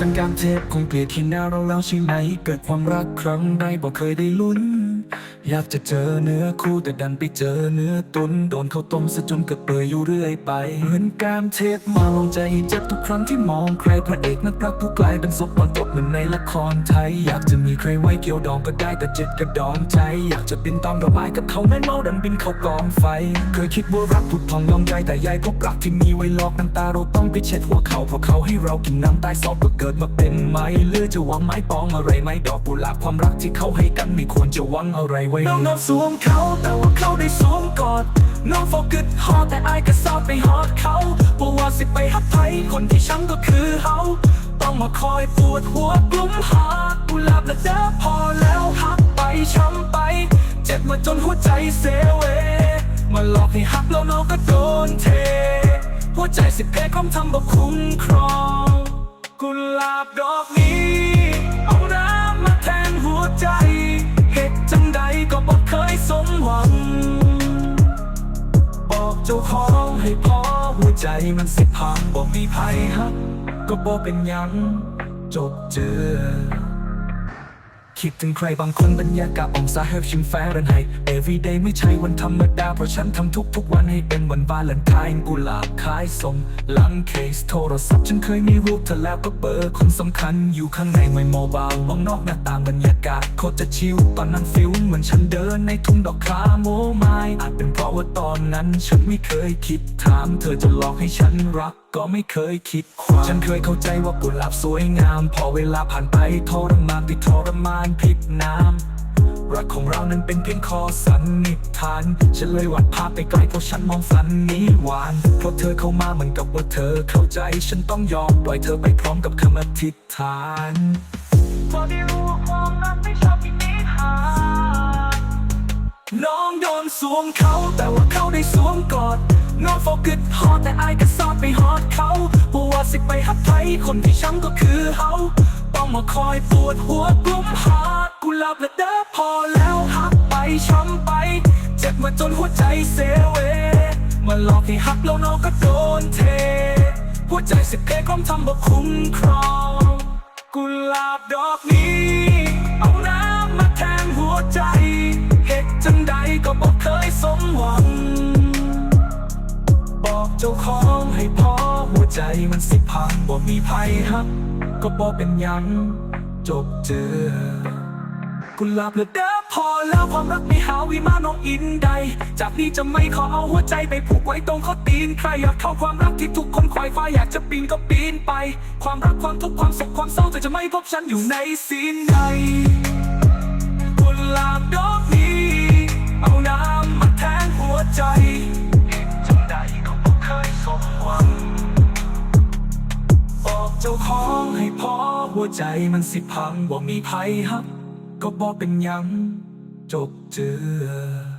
กันการเทปคงเปลี่ยนที่หน้าเราแล้วใช่ไหม เกิดความรักครั้งใดบอกเคยได้ลุ้น อยากจะเจอเนื้อคู่แต่ดันไปเจอเนื้อตุนโดนเขาต้มซะจนเกิดเปื่อยอยู่เรื่อยไป เหมือนการเทปมาลงใจเจ็บทุกครั้งที่มองใครพระเอกนักรักผู้กลายเป็นศพตอนจบเหมือนในละครไทย อยากจะมีใครไว้เกี่ยวดองก็ได้แต่เจ็บกระดองใจ อยากจะบินตามดอกไม้กับเขาแม่นเมาดันบินเข้ากองไฟ เคยคิดว่ารักผุดพองยองใจแต่ยายพบรักที่มีไว้หลอกน้ำตาเราต้องไปเช็ดหัวเขาเพราะเขาให้เรากินน้ำตายสอบก็เกิดมาเป็นไม้เลือจะหวังไม้ปองอะไรไหมดอกกุหลาบความรักที่เขาให้กันไม่ควรจะหวังอะไรไว้น้องนองสวมเขาแต่ว่าเขาได้สวมกอดน้องโฟกัสฮอดแต่อายก็สอดไปฮอดเขาบอกว่าสิไปหักไทยคนที่ช้ำก็คือเขาต้องมาคอยปวดหัวกลุ้มหากุหลาบและเด้อพอแล้วหักไปช้ำไป เจ็บมาจนหัวใจเซเวมาหลอกให้หักแล้วน้องก็โดนเท หัวใจสิเพคำทำบอกคุ้มครอง กุหลาบดอกนี้ เอาน้ำมาแทนหัวใจ เจ้าของให้พอหัวใจมันสิพังบอกมีภัยฮักก็บอกเป็นยัง จบเจอ คิดถึงใครบางคนบรรยากาศองศาเฮฟชิมแฟรนไฮ everyday ไม่ใช่วันธรรมดา เพราะฉันทำทุกทุกวันให้เป็นวันวาเลนไทน์กุหลาบขายส่งหลังเคสโทรศัพท์ฉันเคยมีรูปเธอแล้วก็เบอร์คนสำคัญอยู่ข้างในไม่โมบายมองนอกหน้าต่างบรรยากาศโคตรจะชิลตอนนั้นฟิลเหมือนฉันเดินในทุ่งดอกคาโมไมล์อาจเป็นเพราะว่าตอนนั้นฉันไม่เคยคิดถาม เธอจะหลอกให้ฉันรักก็ไม่เคยคิดความฉันเคยเข้าใจว่ากุหลาบสวยงาม พอเวลาผ่านไปทรมานติดทรมานพลิกน้ำรักของเรานั้นเป็นเพียงข้อสันนิษฐาน ฉันเลยวัดภาพไปไกลเพราะฉันมองฝันนี้หวาน เพราะเธอเข้ามาเหมือนกับว่าเธอเข้าใจฉันต้องยอมปล่อยเธอไปพร้อมกับคำอธิษฐานพอได้รู้ว่าความรักไม่ชอบกินนิทานน้องโดนสวมเขาแต่ว่าเขาได้สวมกอดน้องโฟกัสฮอดแต่อายก็สอดไปฮอดเขาเพราะว่าสิไปหักไทยคนที่ช้ำก็คือเขา มาคอยปวดหัวกลุ้มหากุหลาบและเด้อพอแล้วหักไปช้ำไป เจ็บมาจนหัวใจเซเวมาหลอกให้หักแล้วน้องก็โดนเท หัวใจสิเพคอมทำบ่คุ้มครอง กุหลาบดอกนี้ เอาน้ำมาแทนหัวใจเหตุจังใดก็บอกเคยสมหวัง บอกเจ้าของให้พ ใจมันสิพังบ่มีภัยฮัก ก็บอเป็นยังจบเจอกุหลาบเหลือเด้อพอแล้วความรักไม่หาวิมานน้องอินใด จากนี้จะไม่ขอเอาหัวใจไปผูกไว้ตรงข้อตีน ใครอยากเข้าความรักที่ทุกคนคอยฟ้าอยากจะปีนก็ปีนไป ความรักความทุกข์ความสุขความเศร้าแต่จะไม่พบฉันอยู่ในซีนใดกุหลาบด หัวใจมันสิพังบ่มีภัยฮักก็บอกเป็นยังจบเจือ